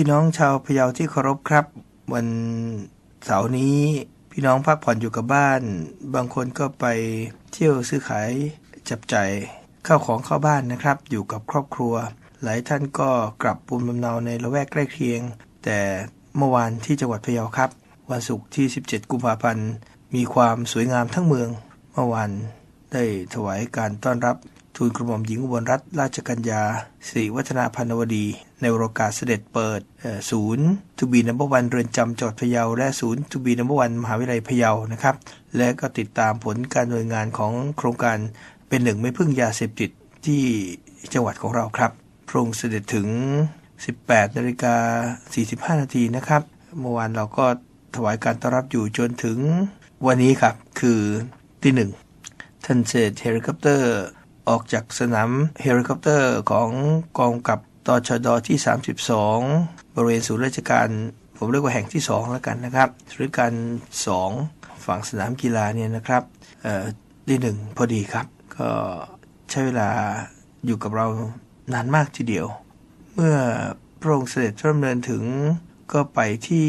พี่น้องชาวพะเยาที่เคารพครับ วันเสาร์นี้ พี่น้องพักผ่อนอยู่กับบ้าน บางคนก็ไปเที่ยวซื้อขายจับจ่ายข้าวของเข้าบ้านนะครับ อยู่กับครอบครัว หลายท่านก็กลับภูมิลำเนาในละแวกใกล้เคียง แต่เมื่อวานที่จังหวัดพะเยาครับ วันศุกร์ที่ 17 กุมภาพันธ์มีความสวยงามทั้งเมือง เมื่อวานได้ถวายการต้อนรับ ทูลกระหม่อมหญิงอุบลรัตนราชกัญญาสิริวัฒนาพันวดี ในโอกาสเสด็จเปิดศูนย์ทูบีนัมเบอร์วันเรือนจำจังหวัดพะเยา และศูนย์ทูบีนัมเบอร์วันมหาวิทยาลัยพะเยานะครับ และก็ติดตามผลการดำเนินงานของโครงการเป็นหนึ่งไม่พึ่งยาเสพติดที่จังหวัดของเราครับพระองค์เสด็จถึง 18นาฬิกา45นาทีนะครับ เมื่อวานเราก็ถวายการต้อนรับอยู่จนถึงวันนี้ครับ คือที่หนึ่งท่านเสด็จเฮลิคอปเตอร์ ออกจากสนามเฮลิคอปเตอร์ของกองกับตชดที่ 32 บริเวณศูนย์ราชการ ผมเรียกว่าแห่งที่ 2 แล้วกันนะครับศูนย์ราชการ 2 ฝั่งสนามกีฬาเนี่ยนะครับที่หนึ่งพอดีครับ ก็ใช้เวลาอยู่กับเรานานมากทีเดียว เมื่อพระองค์เสด็จพระดำเนินถึงก็ไปที่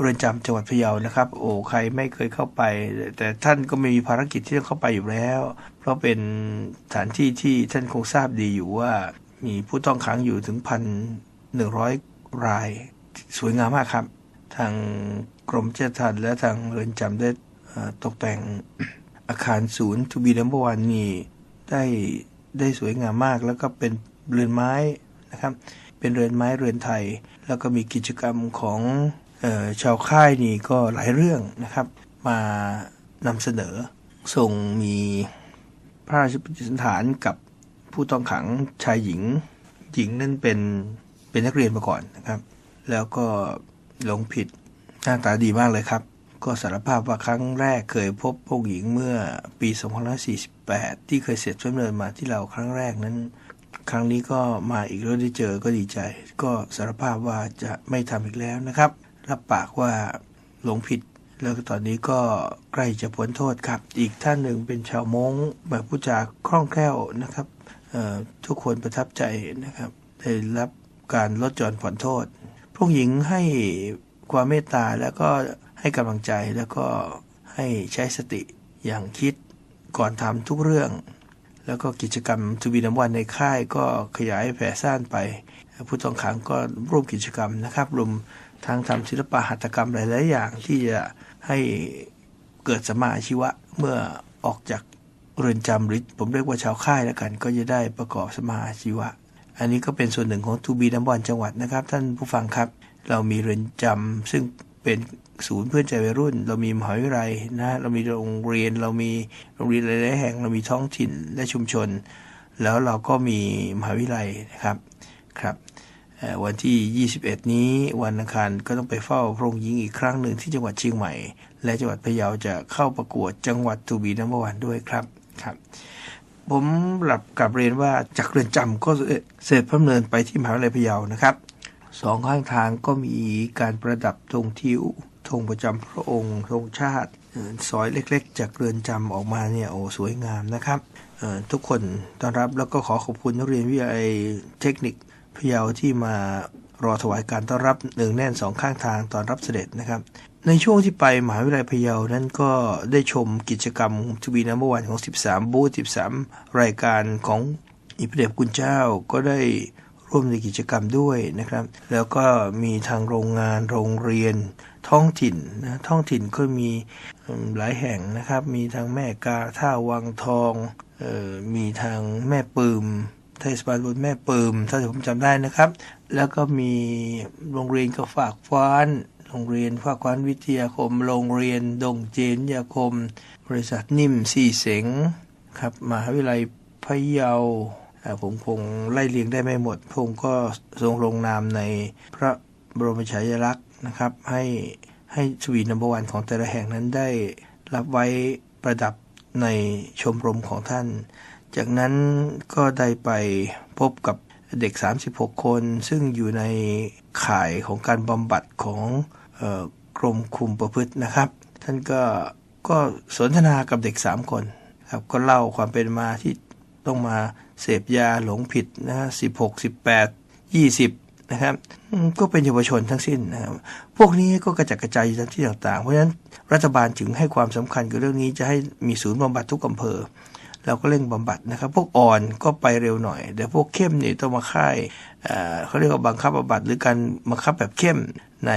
เรือนจำจังหวัดพะเยานะครับ โอ้ใครไม่เคยเข้าไป แต่ท่านก็ไม่มีภารกิจที่ต้องเข้าไปอยู่แล้ว เพราะเป็นสถานที่ที่ท่านคงทราบดีอยู่ว่า มีผู้ต้องขังอยู่ถึงพันหนึ่งร้อยราย สวยงามมากครับ ทางกรมเจ้าทันและทางเรือนจำได้ตกแต่งอาคารศูนย์ทูบีนัมเบอร์วันนี่ได้ได้สวยงามมาก แล้วก็เป็นเรือนไม้นะครับ เป็นเรือนไม้เรือนไทย แล้วก็มีกิจกรรมของ ชาวค่ายนี่ก็หลายเรื่องนะครับ มานำเสนอส่งมีพระราชปฏิสันฐานกับผู้ต้องขังชายหญิง หญิงนั่นเป็นเป็นนักเรียนมาก่อนนะครับ แล้วก็หลงผิดหน้าตาดีมากเลยครับ ก็สารภาพว่าครั้งแรกเคยพบพวกหญิงเมื่อปี 2548 ที่เคยเสร็จดำเนินมาที่เราครั้งแรกนั้น ครั้งนี้ก็มาอีกแล้วได้เจอก็ดีใจ ก็สารภาพว่าจะไม่ทำอีกแล้วนะครับ รับปากว่าหลงผิด แล้วตอนนี้ก็ใกล้จะพ้นโทษครับ อีกท่านหนึ่งเป็นชาวมงแบบผู้จาคล่องแคล่วนะครับทุกคนประทับใจนะครับได้รับการลดจอนผ่อนโทษ พวกหญิงให้ความเมตตาแล้วก็ให้กำลังใจแล้วก็ให้ใช้สติอย่างคิดก่อนทำทุกเรื่อง แล้วก็กิจกรรมทูบีน้ำวันในค่ายก็ขยายแผ่ซ่านไป ผู้ต้องขังก็ร่วมกิจกรรมนะครับรวม ทั้งทำศิลปะหัตถกรรมหลาย ๆ อย่างที่จะให้เกิดสมาอาชีวะเมื่อออกจากเรือนจำหรือผมเรียกว่าชาวค่ายแล้วกัน ก็จะได้ประกอบสมาอาชีวะ อันนี้ก็เป็นส่วนหนึ่งของทูบีน้ำวันจังหวัดนะครับ ท่านผู้ฟังครับ เรามีเรือนจำซึ่งเป็นศูนย์เพื่อนใจวัยรุ่น เรามีมหาวิทยาลัยนะเรามีโรงเรียนเรามีโรงเรียนหลายๆแห่ง เรามีท้องถิ่นและชุมชน แล้วเราก็มีมหาวิทยาลัยนะครับครับ วันที่ 21 นี้วันอังคารก็ต้องไปเฝ้าพระองค์หญิงอีกครั้งหนึ่งที่จังหวัดเชียงใหม่ และจังหวัดพะเยาจะเข้าประกวดจังหวัดทูบีนัมเบอร์วันด้วยครับครับ ผมหลับกลับเรียนว่าจากเรือนจำก็เสด็จพระเนินไปที่มหาวิทยาลัยพะเยานะครับสองข้างทางก็มีการประดับธงทิวธงประจำพระองค์ธงชาติซอยเล็ก ๆ จากเรือนจำออกมาเนี่ยโอ้สวยงามนะครับทุกคนต้อนรับแล้วก็ขอขอบคุณนักเรียนวิทยาลัยเทคนิค พะเยาที่มารอถวายการต้อนรับหนึ่งแน่นสองข้างทางตอนรับเสด็จนะครับ ในช่วงที่ไปมหาวิทยาลัยพะเยานั้นก็ได้ชมกิจกรรมทวีนัมเบอร์วันของ 13 บูธ13 รายการของอิพระเดชคุณเจ้าก็ได้ร่วมในกิจกรรมด้วยนะครับ แล้วก็มีทางโรงงานโรงเรียน ท้องถิ่นนะท้องถิ่นก็มีหลายแห่งนะครับ มีทางแม่กาท่าวังทองเอ่อมีทางแม่ปืม เทศบาลบลแม่ปืมถ้าผมจำได้นะครับ แล้วก็มีโรงเรียนก็ฝากฟ้าน โรงเรียนภาควันวิทยาคม โรงเรียนดงเจนยาคม บริษัทนิ่มสี่เสงครับมหาวิทยาลัยพะเยาผมคงไล่เรียงได้ไม่หมดพงค์ก็ทรงลงนามในพระบรมฉายาลักษณ์นะครับ ให้ให้ทวีนัมเบอร์วันของแต่ละแห่งนั้นได้รับไว้ประดับในชมรมของท่าน จากนั้นก็ได้ไปพบกับเด็ก 36 คน ซึ่งอยู่ในข่ายของการบำบัดของออกรมคุมประพฤตินะครับ ท่านก็ก็สนทนากับเด็ก 3 คนครับก็เล่าความเป็นมาที่ต้องมาเสพยาหลงผิดนะฮะ16 18 20นะครับก็เป็นเยาวชนทั้งสิ้นนะครับพวกนี้ก็กระจัดกระจายอยู่ตามที่ต่างๆ เพราะฉะนั้นรัฐบาลจึงให้ความสำคัญกับเรื่องนี้จะให้มีศูนย์บำบัดทุกอำเภอ เราก็เร่งบำบัดนะครับ พวกอ่อนก็ไปเร็วหน่อยแต่พวกเข้มนี่ต้องมาค่ายเเขาเรียกว่าบังคับบำบัดหรือการบังคับแบบเข้มใน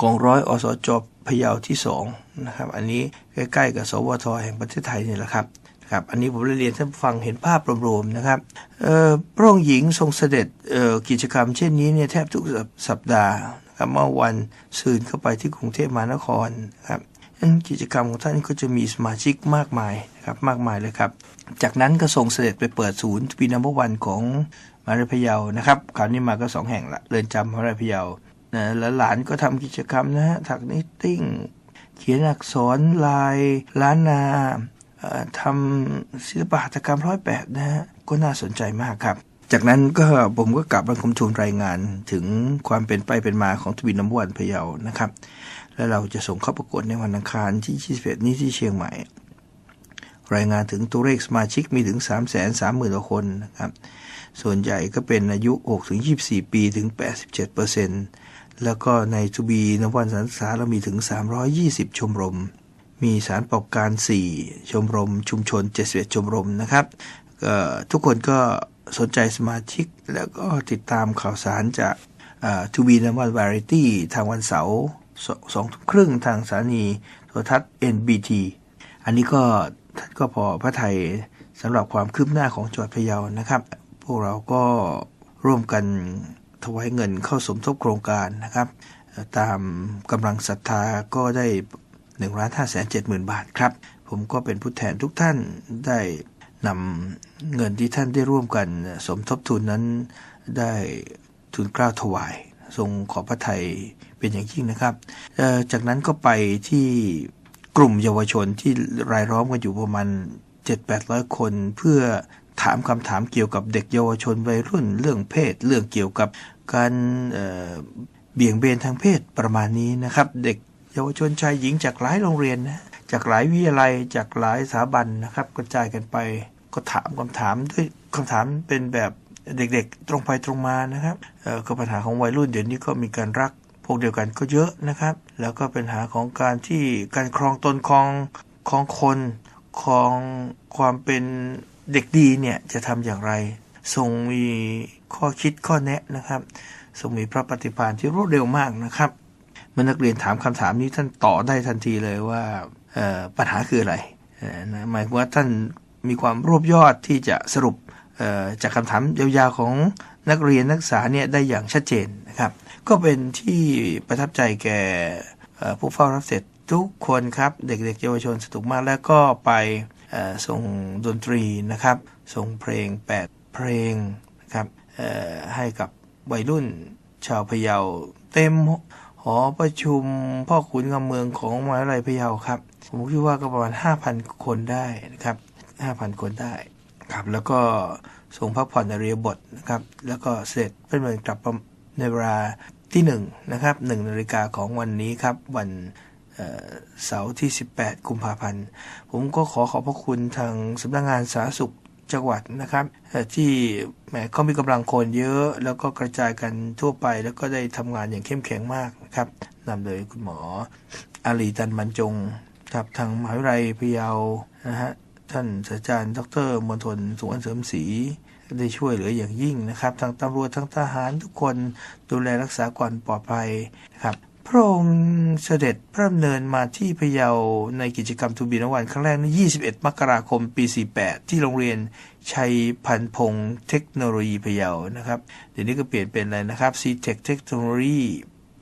กองร้อยอสจพเยาวที่สองนะครับอันนี้ใกล้ๆกับสวทแห่งประเทศไทยนี่แหละครับครับอันนี้ผมได้เรียนท่านฟังเห็นภาพรวมๆนะครับพระองค์หญิงทรงเสด็จกิจกรรมเช่นนี้เนี่ยแทบทุกสัปดาห์นะครับเมื่อวันซืนเข้าไปที่กรุงเทพมหานครครับนั้นกิจกรรมของท่านก็จะมีสมาชิกมากมาย นะครับมากมายเลยครับ จากนั้นก็ส่งเสด็จไปเปิดศูนย์ปีนัมเบอร์วันของมาวิทยาพเยาวนะครับคราวนี้มาก็สองแห่งละเรือนจำมาวิทยาพเยานะแล้วหลานก็ทำกิจกรรมนะฮะถักนิตติ้ง เขียนอักษรลายล้านนาทำศิลปหัตถกรรมร้อยแปดนะฮะก็น่าสนใจมากครับ จากนั้นก็ผมก็กลับบังคมทูลรายงานถึงความเป็นไปเป็นมาของทวีนัมเบอร์วันพะเยานะครับ แล้วเราจะส่งเข้าประกวดในวันอังคารที่ 21 นี้ที่เชียงใหม่ รายงานถึงตัวเลขสมาชิกมีถึง 3 3 0 0 0 0กว่าคนนะครับ ส่วนใหญ่ก็เป็นอายุ 6-24 ปีถึง 87%แล้วก็ในทูบีนวันสารศึกษาเรามีถึง 320 ชมรม มีสารประกอบการ 4 ชมรม ชุมชน 71 ชมรมนะครับทุกคนก็สนใจสมาชิกแล้วก็ติดตามข่าวสารจากทูบีนวันวาไรตี้ทางวันเสาร์สองทุ่มครึ่งทางสถานีโทรทัศน์ NBT อันนี้ก็ ก็พอพระไทยสำหรับความคืบหน้าของจังหวัดพะเยานะครับ พวกเราก็ร่วมกันถวายเงินเข้าสมทบโครงการนะครับ ตามกำลังศรัทธาก็ได้1ล้าน5แสน7หมื่นบาทครับ ผมก็เป็นผู้แทนทุกท่านได้นำเงินที่ท่านได้ร่วมกันสมทบทุนนั้นได้ทุนกล้าถวาย ทรงขอพระไทยเป็นอย่างยิ่งนะครับ จากนั้นก็ไปที่ กลุ่มเยาวชนที่รายล้อมกันอยู่ประมาณ 7-800 คน เพื่อถามคำถามเกี่ยวกับเด็กเยาวชนวัยรุ่น เรื่องเพศ เรื่องเกี่ยวกับการเเบี่ยงเบนทางเพศประมาณนี้นะครับ เด็กเยาวชนชายหญิงจากหลายโรงเรียนนะจากหลายวิทยาลัยจากหลายสถาบันนะครับ กระจายกันไปก็ถามคำถามด้วยคำถามเป็นแบบเด็กๆ ตรงไปตรงมานะครับเอ่อก็ปัญหาของวัยรุ่นเดี๋ยวนี้ก็มีการรัก วกเดียวกันก็เยอะนะครับ แล้วก็ปัญหาของการที่การครองตนครองครองคนครองความเป็นเด็กดีเนี่ยจะทำอย่างไรทรงมีข้อคิดข้อแนะนะครับทรงมีพระปฏิภาณที่รวดเร็วมากนะครับเมื่อนักเรียนถามคำถามนี้ท่านตอบได้ทันทีเลยว่าปัญหาคืออะไรนะหมายความว่าท่านมีความรวบยอดที่จะสรุปจากคำถามยาวๆของนักเรียนนักศึกษาเนี่ยได้อย่างชัดเจนนะครับ ก็เป็นที่ประทับใจแก่ผู้เฝ้ารับเสร็จทุกคนครับ เด็กๆเยาวชนสนุกมากแล้วก็ไปส่งดนตรีนะครับ ส่งเพลง 8 เพลงนะครับให้กับวัยรุ่นชาวพะเยาเต็มหอประชุมพ่อขุนกำเมืองของมหาวิทยาลัยพะเยาครับ ผมคิดว่าก็ประมาณ 5,000 คนได้นะครับ 5,000 คนได้ครับแล้วก็ส่งพักผ่อนในเรียบทนะครับ แล้วก็เสร็จเป็นเหมืองกลับในเวลา ที่1นะครับ1นาฬิกาของวันนี้ครับ วันเสาร์ที่ 18 กุมภาพันธ์ ผมก็ขอขอบพระคุณทางสำนักงานสาธารณสุขจังหวัดนะครับที่แหมเขามีกำลังคนเยอะ แล้วก็กระจายกันทั่วไป แล้วก็ได้ทำงานอย่างเข้มแข็งมากนะครับนำโดยคุณหมออาลีตันบรรจงครับทางมหาวิทยาลัยพะเยานะฮะท่านศาสตราจารย์ ดรมณฑลสุวรรณเสริมศรี ได้ช่วยเหลืออย่างยิ่งนะครับทั้งตำรวจทั้งทหารทุกคนดูแลรักษาความปลอดภัยนะครับพระองค์เสด็จพระดำเนินมาที่พะเยาในกิจกรรมทูบีนวันครั้งแรกใน 21 มกราคม ปี 48 ที่โรงเรียนชัยพันพงศ์เทคโนโลยีพะเยานะครับ เดี๋ยวนี้ก็เปลี่ยนเป็นอะไรนะครับ c t e c h Technology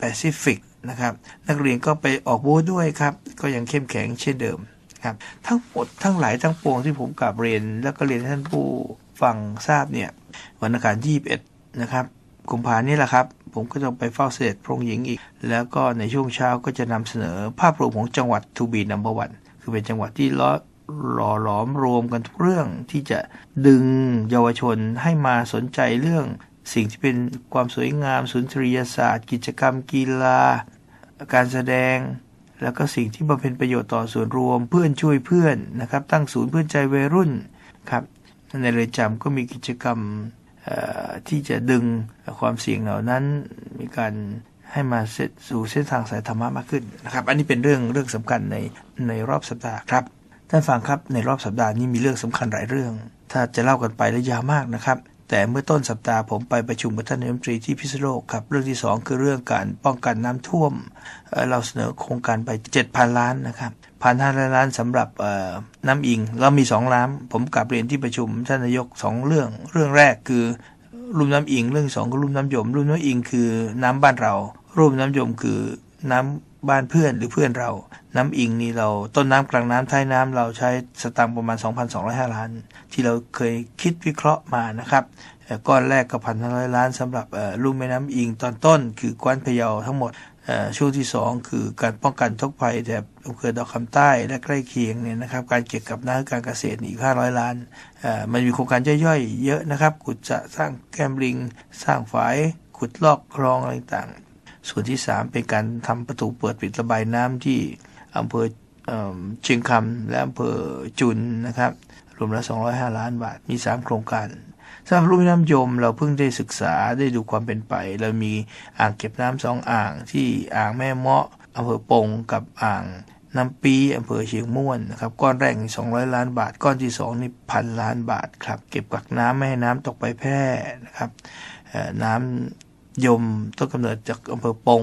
Pacific นะครับ นักเรียนก็ไปออกบูธด้วยครับ ก็ยังเข้มแข็งเช่นเดิมครับ ทั้งหมดทั้งหลายทั้งปวงที่ผมกลับเรียน แล้วก็เรียนท่านผู้ ฟังทราบเนี่ยวันอังคารที่21นะครับกุมภานี่แหละครับ ผมก็ต้องไปเฝ้าเสด็จพระองค์หญิงอีก แล้วก็ในช่วงเช้าก็จะนำเสนอภาพรวมของจังหวัดทูบีนัมเบอร์วันคือเป็นจังหวัดที่ล้อหล่อหลอมรวมกันทุกเรื่องที่จะดึงเยาวชนให้มาสนใจเรื่อง สิ่งที่เป็นความสวยงามสุนทรียศาสตร์ กิจกรรมกีฬา การแสดง แล้วก็สิ่งที่บำเพ็ญประโยชน์ต่อส่วนรวมเพื่อนช่วยเพื่อนนะครับ ตั้งศูนย์เพื่อนใจวัยรุ่นครับ ในเรือนจำก็มีกิจกรรมที่จะดึงความเสี่ยงเหล่านั้นมีการให้มาสู่เส้นทางสายธรรมะมากขึ้นนะครับ อันนี้เป็นเรื่องเรื่องสำคัญในในรอบสัปดาห์ครับท่านฟังครับในรอบสัปดาห์นี้มีเรื่องสำคัญหลายเรื่อง ถ้าจะเล่ากันไปแล้วยาวมากนะครับ แต่เมื่อต้นสัปดาห์ผมไปประชุมกับท่านนายกรัฐมนตรีที่พิษณุโลกครับเรื่องที่ 2 คือเรื่องการป้องกันน้ำท่วม เราเสนอโครงการไป 7,000 ล้านนะครับ พันห้าร้อยล้านสำหรับน้ำอิงเรามี2ล้านผมกลับเรียนที่ประชุมท่านนายก2เรื่องเรื่องแรกคือลุ่มน้ำอิง เรื่องสองคือลุ่มน้ำยมลุ่มน้ำอิงคือน้ำบ้านเราลุ่มน้ำยมคือน้ำบ้านเพื่อนหรือเพื่อนเรา น้ำอิงนี่เราต้นน้ำกลางน้ำท้ายน้ำเราใช้สตางค์ประมาณ 2,205 ล้าน ที่เราเคยคิดวิเคราะห์มานะครับก้อนแรกก็พันห้าร้อยล้านสำหรับลุ่มแม่น้ำอิงตอนต้นคือกว้านพะเยาทั้งหมด ช่วงที่ 2 คือการป้องกันทุกภัยแถบอำเภอดอกคำใต้และใกล้เคียงเนี่ยนะครับการเก็บกับน้ำการเกษตรอีก 500 ล้านมันมีโครงการย่อยๆ เยอะนะครับขุดจะสร้างแกมลิง สร้างฝายขุดลอกคลองอะไรต่างส่วนที่ 3 เป็นการทำประตูเปิดปิดระบายน้ำที่อำเภอเชียงคำและอำเภอจุนนะครับรวมแล้ว205 ล้านบาทมี 3 โครงการ สำหรับลุ่มน้ำยมเราเพิ่งได้ศึกษาได้ดูความเป็นไป เรามีอ่างเก็บน้ำสองอ่างที่อ่างแม่เมาะอำเภอปงกับอ่างน้ำปีอำเภอเชียงม่วนนะครับก้อนแรก200 ล้านบาท ก้อนที่2นี่พันล้านบาทครับเก็บกักน้ำไม่ให้น้ำตกไปแพร่นะครับน้ำยมต้นกำเนิดจากอำเภอปง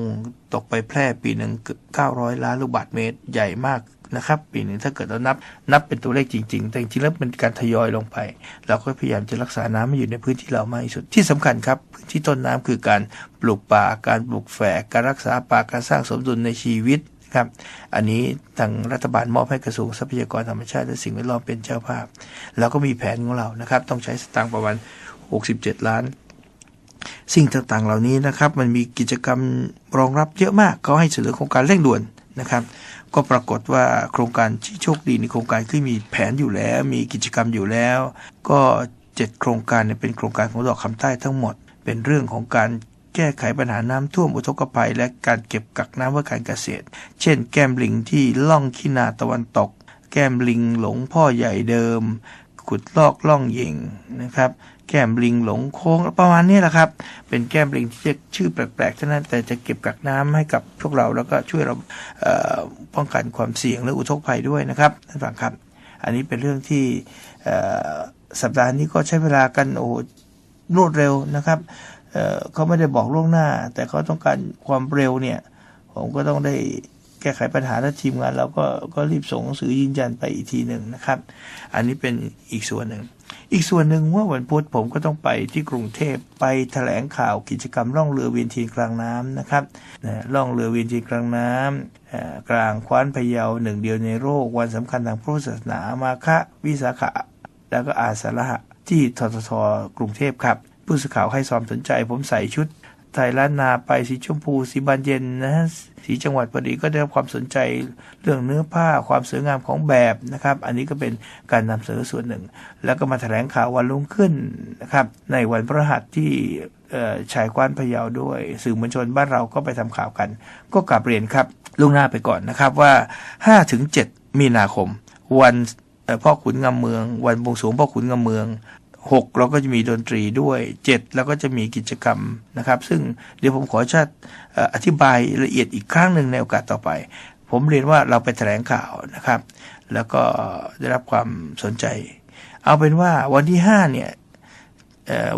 ตกไปแพร่ปีหนึ่ง900 ล้านลูกบาทเมตร ใหญ่มาก นะครับปีหนึ่งถ้าเกิดเรานับนับเป็นตัวเลขจริง ๆ แต่จริงแล้วเป็นการทยอยลงไป เราก็พยายามจะรักษาน้ำให้อยู่ในพื้นที่เรามากที่สุดที่สำคัญครับพื้นที่ต้นน้ำคือการปลูกป่าการปลูกแฝกการรักษาป่าการสร้างสมดุลในชีวิตครับอันนี้ทางรัฐบาลมอบให้กระทรวงทรัพยากรธรรมชาติและสิ่งแวดล้อมเป็นเจ้าภาพเราก็มีแผนของเรานะครับ ต้องใช้สตางค์ประมาณ 67 ล้าน สิ่งต่างๆเหล่านี้นะครับ มันมีกิจกรรมรองรับเยอะมากเขาให้เสนอโครงการเร่งด่วนนะครับ ก็ปรากฏว่าโครงการที่โชคดีในโครงการที่มีแผนอยู่แล้ว มีกิจกรรมอยู่แล้ว ก็เจ็ดโครงการเนี่ยเป็นโครงการของดอกคำใต้ทั้งหมด เป็นเรื่องของการแก้ไขปัญหาน้ำท่วมอุทกภัย และการเก็บกักน้ำเพื่อการเกษตร เช่น แก้มลิงที่ล่องขีนาตะวันตก แก้มลิงหลงพ่อใหญ่เดิม ขุดลอกล่องย่งนะครับ แก้มลิงหลงโค้งประมาณนี้แหละครับ เป็นแก้มลิงที่ชื่อแปลกๆเท่านั้นแต่จะเก็บกักน้ำให้กับพวกเราแล้วก็ช่วยเราป้องกันความเสี่ยงและอุทกภัยด้วยนะครับท่านฟังครับ อันนี้เป็นเรื่องที่สัปดาห์นี้ก็ใช้เวลากันโอ้รวดเร็วนะครับเเขาไม่ได้บอกล่วงหน้า แต่เขาต้องการความเร็วเนี่ย ผมก็ต้องได้แก้ไขปัญหาและทีมงานเราก็ก็รีบส่งหนังสือยืนยันไปอีกทีหนึ่งนะครับ อันนี้เป็นอีกส่วนหนึ่ง อีกส่วนหนึ่งว่าวันพุธผมก็ต้องไปที่กรุงเทพไปถแถลงข่าวกิจกรรมล่องเรือเวียนเทียนกลางน้ำนะครับล่องเรือเวียนเทียนกลางน้ำกลางคว้านพะเยาหนึ่งเดียวในโลกวันสำคัญทางพุทธศาสนามาคะวิสาขะแล้วก็อาสาฬหะที่ทททกรุงเทพครับ ผู้สื่อข่าวให้ความสนใจผมใส่ชุด ไทยล้านนาไปสีชมพูสีบานเย็นนะฮะสีจังหวัดพอดีก็ได้รับความสนใจเรื่องเนื้อผ้าความสวยงามของแบบนะครับ อันนี้ก็เป็นการนำเสนอส่วนหนึ่ง แล้วก็มาแถลงข่าววันลุ่งขึ้นนะครับในวันพระหัสที่ชายกว้านพะเยาด้วย สื่อมวลชนบ้านเราก็ไปทำข่าวกัน ก็กลับเรียนครับลุงหน้าไปก่อนนะครับว่า5-7มีนาคม วันพ่อขุนงามเมือง วันบวงสรวงพ่อขุนงามเมือง 6 เราก็จะมีดนตรีด้วย7แล้วก็จะมีกิจกรรมนะครับ ซึ่งเดี๋ยวผมขอชาติอธิบายละเอียดอีกครั้งหนึ่งในโอกาสต่อไป ผมเรียนว่าเราไปแถลงข่าวนะครับ แล้วก็ได้รับความสนใจ เอาเป็นว่าวันที่ 5 เนี่ย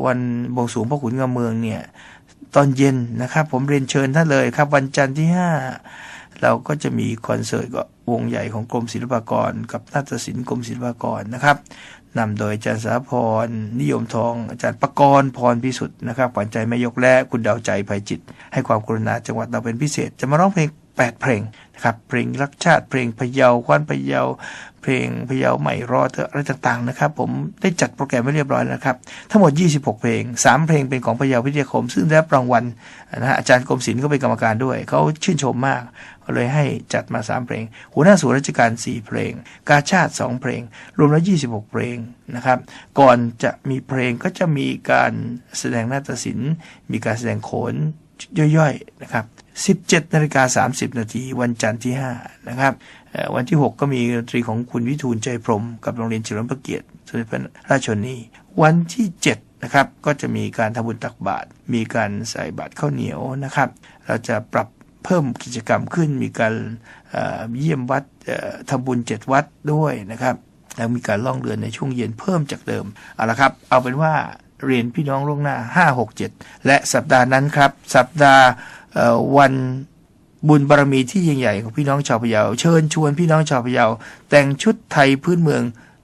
วันบวงสรวงพ่อขุนงามเมืองเนี่ยตอนเย็นนะครับ ผมเรียนเชิญท่านเลยครับ วันจันทร์ที่ 5 เราก็จะมีคอนเสิร์ตกับวงใหญ่ของกรมศิลปากร กับนาฏศิลป์กรมศิลปากรนะครับ นำโดยอาจารย์สาพร นิยมทอง อาจารย์ประกรณ์พรพิสุทธิ์นะครับขวัญใจแม่ยกและคุณดาวใจภัยจิต ให้ความกรุณาจังหวัดเราเป็นพิเศษ จะมาร้องเพลง 8 เพลงนะครับเพลงรักชาติเพลงพะเยาควันพะเยา เพลงพะเยาใหม่รอเธออะไรต่างๆนะครับ ผมได้จัดโปรแกรมไว้เรียบร้อยแล้วนะครับ ทั้งหมด 26 เพลง 3 เพลงเป็นของพะเยาวิทยาคม ซึ่งได้รับรางวัลนะฮะอาจารย์กรมศิลป์ก็เป็นกรรมการด้วยเขาชื่นชมมาก ก็เลยให้จัดมา 3 เพลง หัวหน้าส่วนราชการ 4 เพลง กาชาติ 2 เพลง รวมแล้ว 26 เพลงนะครับ ก่อนจะมีเพลงก็จะมีการแสดงนาฏศิลป์ มีการแสดงโขนย่อยๆนะครับ 17นาฬิกา30 นาทีวันจันทร์ที่ 5 นะครับ วันที่ 6 ก็มีดนตรีของคุณวิทูลใจพรม กับโรงเรียนเฉลิมพระเกียรติสมเด็จพระราชชนนี วันที่ 7นะครับก็จะมีการทำบุญตักบาตรมีการใส่บาตรข้าวเหนียวนะครับ เราจะปรับ เพิ่มกิจกรรมขึ้น มีการเยี่ยมวัดเอ่อทำบุญ7วัดด้วยนะครับแล้วมีการล่องเรือในช่วงเย็นเพิ่มจากเดิมเอาละครับ เอาเป็นว่าเรียนพี่น้องล่วงหน้า 5 6 7 และสัปดาห์นั้นครับ สัปดาห์วันบุญบารมีที่ยิ่งใหญ่ของพี่น้องชาวพะเยาเชิญชวนพี่น้องชาวพะเยาแต่งชุดไทยพื้นเมือง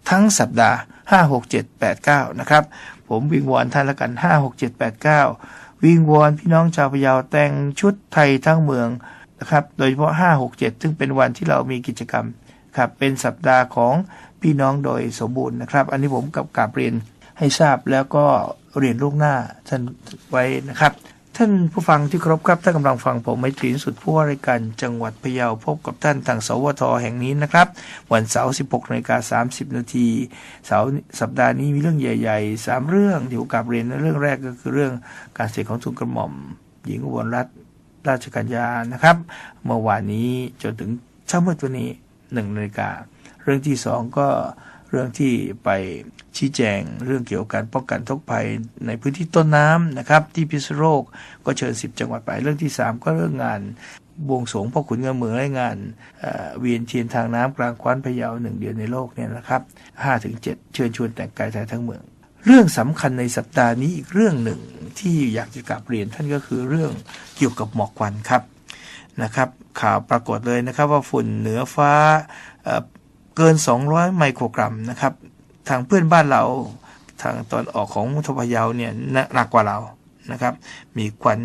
ทั้งสัปดาห์ 5 6 7 8 9 นะครับ ผมวิงวอนท่านละกัน 5 6 7 8 9 วิงวอนพี่น้องชาวพะเยาแต่งชุดไทยทั้งเมืองนะครับ โดยเฉพาะ 5 6 7 ซึ่งเป็นวันที่เรามีกิจกรรมครับเป็นสัปดาห์ของพี่น้องโดยสมบูรณ์นะครับ อันนี้ผมกับกาบเรียนให้ทราบแล้วก็เรียนล่วงหน้าท่านไว้นะครับ ท่านผู้ฟังที่เคารพครับท่านกำลังฟังผมไมตรีสุดผู้ว่ารายการจังหวัดพะเยาพบกับท่านทางสวทแห่งนี้นะครับ วันเสาร์16นาฬิกา30 นาทีเสาร์สัปดาห์นี้มีเรื่องใหญ่ๆ 3 เรื่องที่ผมกราบเรียนเรื่องแรกก็คือเรื่องการเสด็จของทูลกระหม่อม หญิงอุบลรัตนราชกัญญานะครับ เมื่อวานนี้จนถึงเช้ามืดวันนี้หนึ่งนาฬิกาเรื่องที่สองก็ เรื่องที่ไปชี้แจงเรื่องเกี่ยวกับการป้องกันทุกภัยในพื้นที่ต้นน้ำนะครับที่พิษโลกก็เชิญ 10 จังหวัดไปเรื่องที่ 3 ก็เรื่องงานบวงสวงพ่อขุนเงินเมืองและงานเอ่อเวียนเทียนทางน้ำกลางคว้านพะเยาหนึ่งเดียวในโลกเนี่ยนะครับ5ถึง7เชิญชวนแต่งกายไทยทั้งเมือง เรื่องสำคัญในสัปดาห์นี้อีกเรื่องหนึ่งที่อยากจะกลับเรียนท่านก็คือเรื่องเกี่ยวกับหมอกควันครับนะครับข่าวปรากฏเลยนะครับว่าฝุ่นเหนือฟ้า กิน 200 ไมโครกรัมนะครับทางเพื่อนบ้านเราทางตอนออกของทพยาเนี่ยหนักกว่าเรานะครับ มีควัน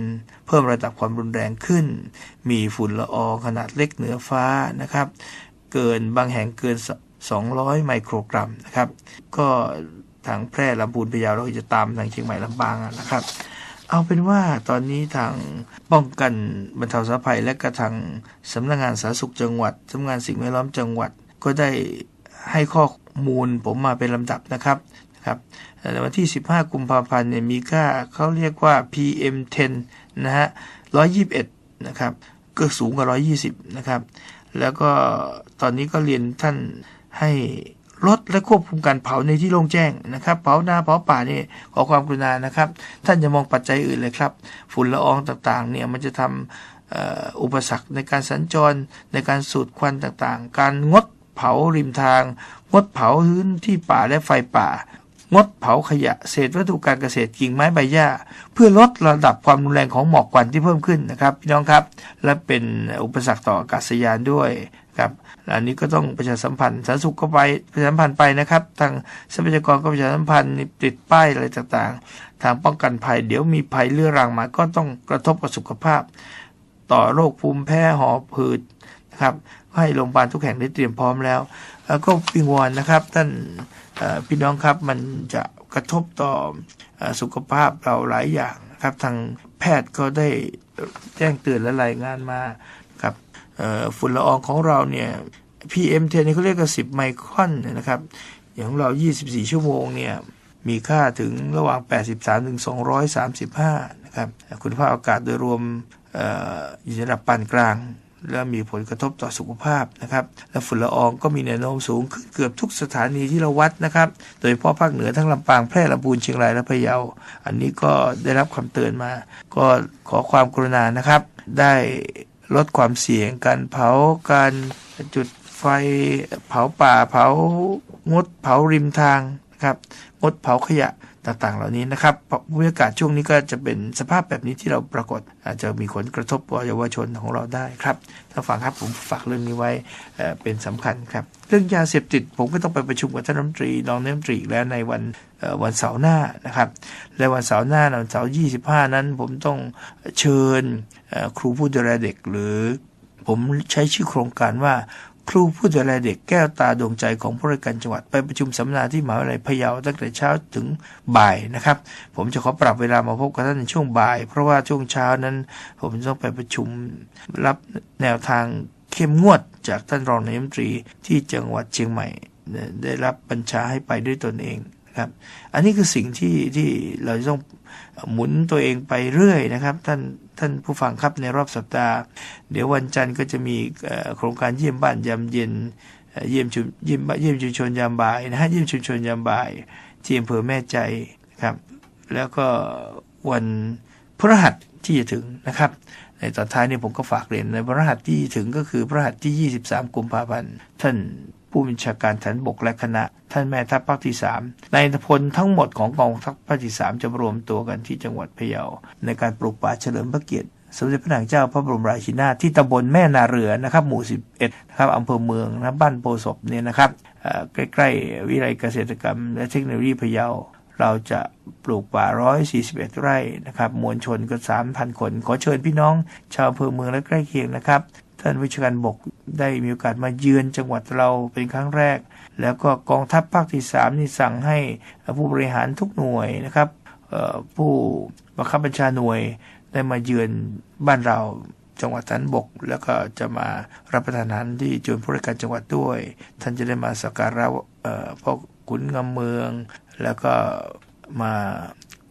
เพิ่มระดับความรุนแรงขึ้น มีฝุ่นละอองขนาดเล็กเหนือฟ้านะครับ เกินบางแห่งเกิน 200 ไมโครกรัมนะครับ ก็ทางแพร่ลำพูนพะเยาเราจะตามทางเชียงใหม่ลำปางนะครับ เอาเป็นว่าตอนนี้ทางป้องกันบรรเทาสาธารณภัยและกระทางสำนักงานสาธารณสุขจังหวัดสำนักงานสิ่งแวดล้อมจังหวัด ก็ได้ให้ข้อมูลผมมาเป็นลำดับนะครับนะครับวันที่ 15 กุมภาพันธ์เนี่ยมีค่าเขาเรียกว่า PM10 นะฮะ 121 นะครับ ก็สูงกว่า 120 นะครับ แล้วก็ตอนนี้ก็เรียนท่านให้ลดและควบคุมการเผาในที่โล่งแจ้งนะครับเผานาเผาป่านี่ขอความกรุณานะครับ ท่านจะมองปัจจัยอื่นเลยครับ ฝุ่นละอองต่างๆเนี่ยมันจะทำอุปสรรคในการสัญจรในการสูดควันต่างๆ การงด เผาริมทาง งดเผาพื้นที่ป่าและไฟป่า งดเผาขยะเศษวัตถุการเกษตรกิ่งไม้ใบหญ้า เพื่อลดระดับความรุนแรงของหมอกควันที่เพิ่มขึ้นนะครับพี่น้องครับ และเป็นอุปสรรคต่ออากาศยานด้วยครับอันนี้ก็ต้องประชาสัมพันธ์สาธารณสุขก็ไปประชาสัมพันธ์ไปนะครับ ทางทรัพยากรก็ประชาสัมพันธ์ติดป้ายอะไรต่างๆ ทางป้องกันภัยเดี๋ยวมีภัยเรื้อรังมาก็ต้องกระทบกับสุขภาพ ต่อโรคภูมิแพ้หอบหืดนะครับ ให้โรงพยาบาลทุกแห่งได้เตรียมพร้อมแล้วแล้วก็วิงวอนนะครับ ท่านพี่น้องครับมันจะกระทบต่อสุขภาพเราหลายอย่างนะครับ ทางแพทย์ก็ได้แจ้งเตือนและรายงานมาครับฝุ่นละอองของเราเนี่ย PM10 นี่เขาเรียกกัน10 ไมครอนนะครับ อย่างเรา 24 ชั่วโมงเนี่ยมีค่าถึงระหว่าง 83 ถึง 235 นะครับ คุณภาพอากาศโดยรวมอออยู่ในระดับปานกลาง และมีผลกระทบต่อสุขภาพนะครับ และฝุ่นละอองก็มีแนวโน้มสูงขึ้นเกือบทุกสถานีที่เราวัดนะครับ โดยเฉพาะภาคเหนือทั้งลำปางแพร่ลำพูนเชียงรายและพะเยา อันนี้ก็ได้รับคำเตือนมา ก็ขอความกรุณานะครับ ได้ลดความเสี่ยงการเผาการจุดไฟเผาป่าเผางดเผาริมทางครับงดเผาขยะ ต่างๆ เหล่านี้นะครับบรรยากาศช่วงนี้ก็จะเป็นสภาพแบบนี้ที่เราปรากฏ อาจจะมีผลกระทบต่อเยาวชนของเราได้ครับท่านฟังครับผมฝากเรื่องนี้ไว้เป็นสำคัญครับ เรื่องยาเสพติดผมก็ต้องไปประชุมกับท่านรัฐมนตรีรองรัฐมนตรีแล้วในวันวันเสาร์หน้านะครับและวันเสาร์หน้าวันเสาร์25นั้น ผมต้องเชิญครูผู้ดูแลเด็กหรือผมใช้ชื่อโครงการว่า ครูผู้ดูแลเด็กแก้วตาดวงใจของผู้ราชการจังหวัดไปประชุมสัมมนาที่มหาวิทยาลัยพะเยาตั้งแต่เช้าถึงบ่ายนะครับ ผมจะขอปรับเวลามาพบกับท่านในช่วงบ่าย เพราะว่าช่วงเช้านั้น ผมต้องไปประชุมรับแนวทางเข้มงวดจากท่านรองนายมนตรีที่จังหวัดเชียงใหม่ ได้รับบัญชาให้ไปด้วยตนเองนะครับอันนี้คือสิ่งที่ที่เราจะต้องหมุนตัวเองไปเรื่อยนะครับ ท่าน ท่านผู้ฟังครับในรอบสัปดาห์ เดี๋ยววันจันทร์ก็จะมีโครงการเยี่ยมบ้านยามเย็นเยี่ยมชุมเยี่ยมบ้านเยี่ยมชุมชนยามบ่ายนะฮะเยี่ยมชุมชนยามบ่ายที่อำเภอแม่ใจนะครับ แล้วก็วันพฤหัสที่จะถึงนะครับ ในตอนท้ายนี้ผมก็ฝากเรียนในพฤหัสที่ถึงก็คือพฤหัสที่ 23 กุมภาพันธ์ท่านผู้บัญชาการฐานบกและคณะ ท่านแม่ทัพภาคที่ 3 ในพลทั้งหมดของกองทัพภาคที่ 3 จะรวมตัวกันที่จังหวัดพะเยา ในการปลูกป่าเฉลิมพระเกียรติสมเด็จพระนางเจ้าพระบรมราชินีนาถที่ตำบลแม่นาเรือนะครับ หมู่ 11 นะครับอำเภอเมืองนะบ้านโพศพเนี่ยนะครับใกล้ๆ วิทยาลัยเกษตรกรรม และเทคโนโลยีพะเยา เราจะปลูกป่า 141 ไร่นะครับ มวลชนก็ 3,000 คน ขอเชิญพี่น้อง ชาวอำเภอเมืองและใกล้เคียงนะครับ ท่านวิชาการบกได้มีโอกาสมาเยือนจังหวัดเราเป็นครั้งแรก แล้วก็กองทัพภาคที่3นี่สั่งให้ผู้บริหารทุกหน่วยนะครับผู้บังคับบัญชาหน่วยได้มาเยือนบ้านเราจังหวัดทันบก แล้วก็จะมารับประทานอาหารที่จวนผู้ราชการจังหวัดด้วย ท่านจะได้มาสักการะพ่อขุนงำเมือง แล้วก็มา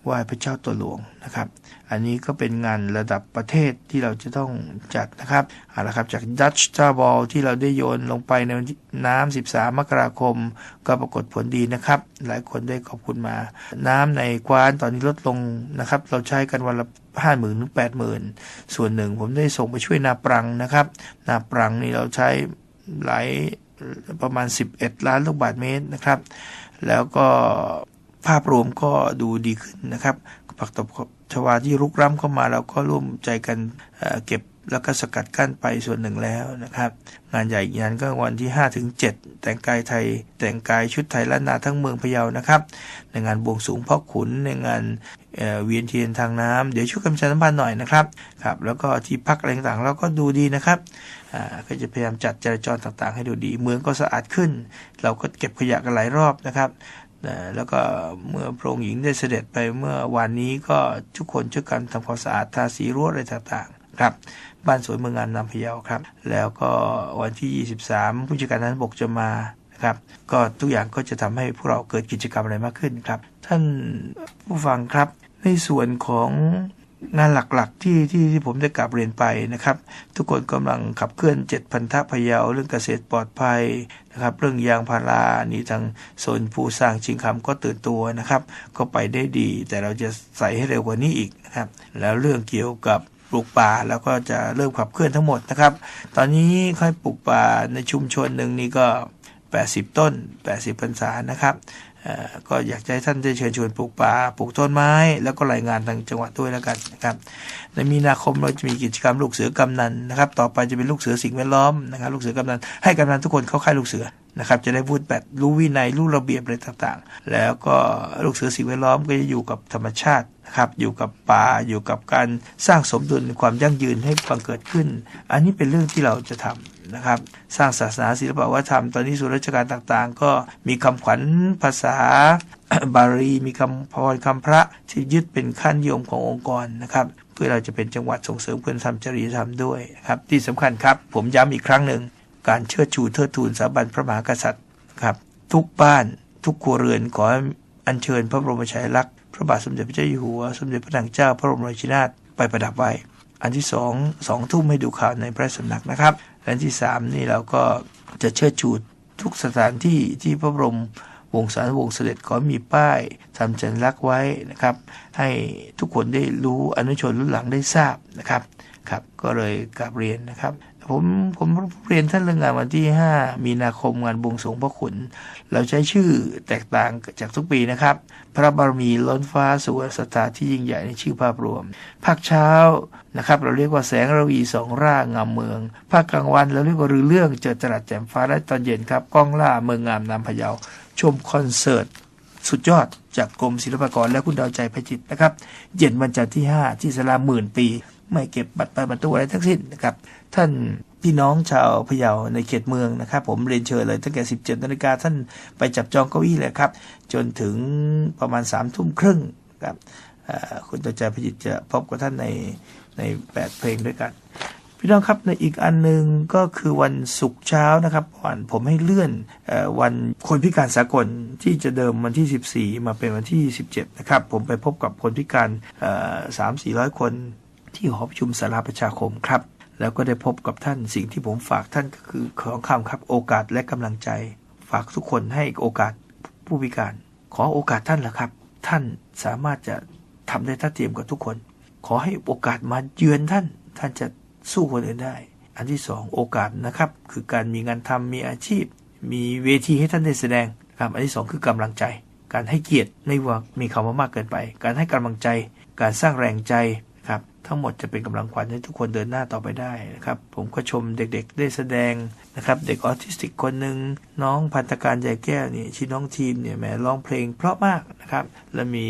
ไหว้พระเจ้าตัวหลวงนะครับ อันนี้ก็เป็นงานระดับประเทศที่เราจะต้องจัดนะครับเอาละครับจากดัชตาบอลที่เราได้โยนลงไปในน้ำ 13 มกราคม ก็ปรากฏผลดีนะครับ หลายคนได้ขอบคุณมา น้ำในกวานตอนนี้ลดลงนะครับ เราใช้กันวันละห้าหมื่นถึงแปดหมื่นส่วนหนึ่งผมได้ส่งไปช่วยนาปรังนะครับ นาปรังนี่เราใช้หลายประมาณ 11 ล้านลูกบาศก์เมตรนะครับ แล้วก็ ภาพรวมก็ดูดีขึ้นนะครับผักตบชวาที่รุกร้ำเข้ามาเราก็ร่วมใจกันเเก็บแล้วก็สกัดกั้นไปส่วนหนึ่งแล้วนะครับ งานใหญ่อีกงานก็วันที่ 5 ถึง 7 แต่งกายไทย แต่งกายชุดไทยล้านนาทั้งเมืองพะเยานะครับ ในงานบวงสูงพ่อขุนในงานเเวียนเทียนทางน้ำเดี๋ยวช่วยกำชันสัมพันธ์หน่อยนะครับครับแล้วก็ที่พักอะไรต่างเราก็ดูดีนะครับอ่าก็จะพยายามจัดจราจรต่างๆ ให้ดูดี เมืองก็สะอาดขึ้น เราก็เก็บขยะกันหลายรอบนะครับ นะแล้วก็เมื่อพระองค์หญิงได้เสด็จไปเมื่อวานนี้ก็ทุกคนช่วยกันทำความสะอาดทาสีรั้วอะไรต่างๆครับบ้านสวยเมืองงามนำพะเยาครับ แล้วก็วันที่ 23 ผู้จัดการทหารบกจะมานะครับก็ทุกอย่างก็จะทำให้พวกเราเกิดกิจกรรมอะไรมากขึ้นครับ ท่านผู้ฟังครับในส่วนของ งานหลักๆที่ที่ที่ผมได้กลับเรียนไปนะครับ ทุกคนกำลังขับเคลื่อนเจ็ดพันธะพะเยาเรื่องเกษตรปลอดภัยนะครับ เรื่องยางพารานี่ทางโซนผู้สร้างชิงคำก็ตื่นตัวนะครับ ก็ไปได้ดี แต่เราจะใส่ให้เร็วกว่านี้อีกนะครับ แล้วเรื่องเกี่ยวกับปลูกป่าแล้วก็จะเริ่มขับเคลื่อนทั้งหมดนะครับ ตอนนี้ค่อยปลูกป่าในชุมชนหนึ่งนี่ก็ 80 ต้น 80พรรษานะครับ ก็อยากให้ท่านได้เชิญชวนปลูกป่าปลูกต้นไม้ แล้วก็รายงานทางจังหวัดด้วยแล้วกันนะครับในมีนาคมเราจะมีกิจกรรมลูกเสือกำนันนะครับ ต่อไปจะเป็นลูกเสือสิ่งแวดล้อมนะครับ ลูกเสือกำนันให้กำนันทุกคนเข้าค่ายลูกเสือ นะครับจะได้พูดแบบรู้วินัยรู้ระเบียบอะไรต่างๆ แล้วก็ลูกเสือสิ่งแวดล้อมก็จะอยู่กับธรรมชาตินะครับอยู่กับป่าอยู่กับการสร้างสมดุลความยั่งยืนให้บังเกิดขึ้น อันนี้เป็นเรื่องที่เราจะทำนะครับ สร้างศาสนาศิลปวัฒนธรรม ตอนนี้ส่วนราชการต่างๆ ก็มีคำขวัญภาษาบาลีมีคำพรคำพระที่ยึดเป็นขั้นยมขององค์กรนะครับเพื่อเราจะเป็นจังหวัดส่งเสริมคุณธรรมจริยธรรมด้วยครับที่สำคัญครับ ผมย้ำอีกครั้งหนึ่ง การเชิดชูเทิดทูนสถาบันพระมหากษัตริย์ครับ ทุกบ้านทุกครัวเรือนขออัญเชิญพระบรมฉายาลักษณ์พระบาทสมเด็จพระเจ้าอยู่หัว สมเด็จพระนางเจ้าพระบรมราชินีนาถไปประดับไว้ อันที่สองสองทุ่มให้ดูข่าวในพระสำนักนะครับและอันที่สามนี่เราก็จะเชิดชูทุกสถานที่ที่พระบรมวงศานุวงศ์เสด็จขอมีป้ายทำสัญลักษณ์ไว้นะครับ ให้ทุกคนได้รู้อนุชนรุ่นหลังได้ทราบนะครับครับ ก็เลยกราบเรียนนะครับ ผมผมเรียนท่านเรื่องงานวันที่ 5 มีนาคมงานบวงสรวงพระขุน เราใช้ชื่อแตกต่างจากทุกปีนะครับ พระบารมีล้นฟ้าสวยสถาที่ยิ่งใหญ่ในชื่อภาพรวม ภาคเช้านะครับ เราเรียกว่าแสงระวีสองร่างงามเมือง ภาคกลางวันเราเรียกว่ารือเรื่องเจอจรัสแจ่มฟ้าและตอนเย็นครับก้องล่าเมืองงามนำพะเยาชมคอนเสิร์ตสุดยอดจากกรมศิลปากรและคุณดาวใจพจิตนะครับ เย็นวันจันทร์ที่ 5 ที่สลาหมื่นปี ไม่เก็บบัตรไปบรรทุกอะไรทั้งสิ้นนะครับ ท่านพี่น้องชาวพะเยาในเขตเมืองนะครับ ผมเรียนเชิญเลยตั้งแต่ 17นาฬิกาท่านไปจับจองเก้าอี้เลยครับ จนถึงประมาณ3ามทุ่มครึ่งครับคุณตัวใจพิจิตรจะพบกับท่านในใน 8 เพลงด้วยกัน พี่น้องครับในอีกอันหนึ่งก็คือวันศุกร์เช้านะครับวันผมให้เลื่อนอวันคนพิการสากลที่จะเดิมวันที่ 14 มาเป็นวันที่ 17 นะครับ ผมไปพบกับคนพิการสามสี่ร้อยคน ที่หอประชุมสาราประชาคมครับ แล้วก็ได้พบกับท่านสิ่งที่ผมฝากท่านก็คือของคำครับโอกาสและกำลังใจ ฝากทุกคนให้โอกาสผู้พิการ ขอโอกาสท่านละครับ ท่านสามารถจะทำได้ท่าเทียมกับทุกคน ขอให้โอกาสมาเยือนท่าน ท่านจะสู้คนอื่นได้ อันที่สองโอกาสนะครับ คือการมีงานทำมีอาชีพ มีเวทีให้ท่านได้แสดงครับอันที่สองคือกำลังใจ การให้เกียรติไม่ว่ามีคำว่ามากเกินไป การให้กำลังใจ การสร้างแรงใจ ทั้งหมดจะเป็นกำลังขวัญให้ทุกคนเดินหน้าต่อไปได้นะครับ ผมก็ชมเด็กๆได้แสดงนะครับ เด็กออทิสติกคนหนึ่งน้องพันธการใหญ่แก้วนี่ชื่อน้องทีมเนี่ยแหมร้องเพลงเพราะมากนะครับ และมี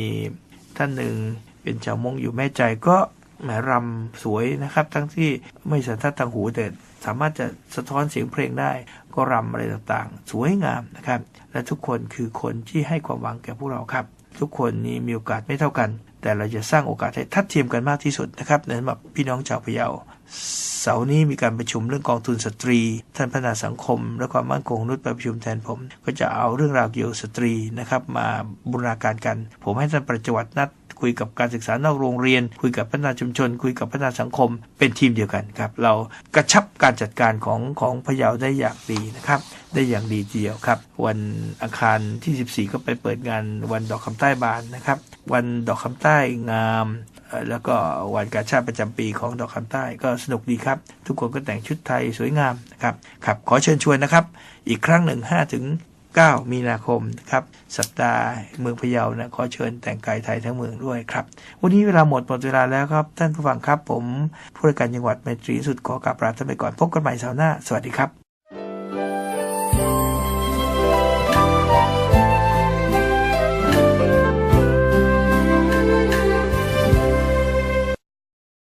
ท่านหนึ่งเป็นชาวมงอยู่แม่ใจก็แหมรำสวยนะครับ ทั้งที่ไม่สันทัดทางหูแต่สามารถจะสะท้อนเสียงเพลงได้ ก็รำอะไรต่างๆ สวยงามนะครับ และทุกคนคือคนที่ให้ความหวังแก่พวกเราครับ ทุกคนนี้มีโอกาสไม่เท่ากัน แต่เราจะสร้างโอกาสให้ทัดเทียมกันมากที่สุดนะครับในสำหรับพี่น้องชาวพะเยาเสาร์นี้มีการประชุมเรื่องกองทุนสตรี ท่านพัฒนาสังคม และความมั่นคงนุษย์ไปประชุมแทนผม ก็จะเอาเรื่องราวเกี่ยวกับสตรีนะครับมาบูรณาการกัน ผมให้ท่านประจวัตนัด คุยกับการศึกษานอกโรงเรียน คุยกับพัฒนาชุมชน คุยกับพัฒนาสังคม เป็นทีมเดียวกันครับ เรากระชับการจัดการของของพะเยาได้อย่างดีนะครับ ได้อย่างดีเดียวครับ วันอังคารที่ 14 ก็ไปเปิดงานวันดอกคำใต้บานนะครับ วันดอกคำใต้งามแล้วก็วันกาชาติประจำปีของดอกคำใต้ก็สนุกดีครับ ทุกคนก็แต่งชุดไทยสวยงามนะครับครับขอเชิญชวนนะครับ อีกครั้งหนึ่ง5ถึง 9 มีนาคมนะครับสัปดาห์เมืองพะเยานะขอเชิญแต่งกายไทยทั้งเมืองด้วยครับ วันนี้เวลาหมดหมดเวลาแล้วครับ ท่านผู้ฟังครับผมผู้ราชการจังหวัดเมตรีสุดขอกราบลาท่านไปก่อนพบกันใหม่เสาร์หน้า สวัสดีครับ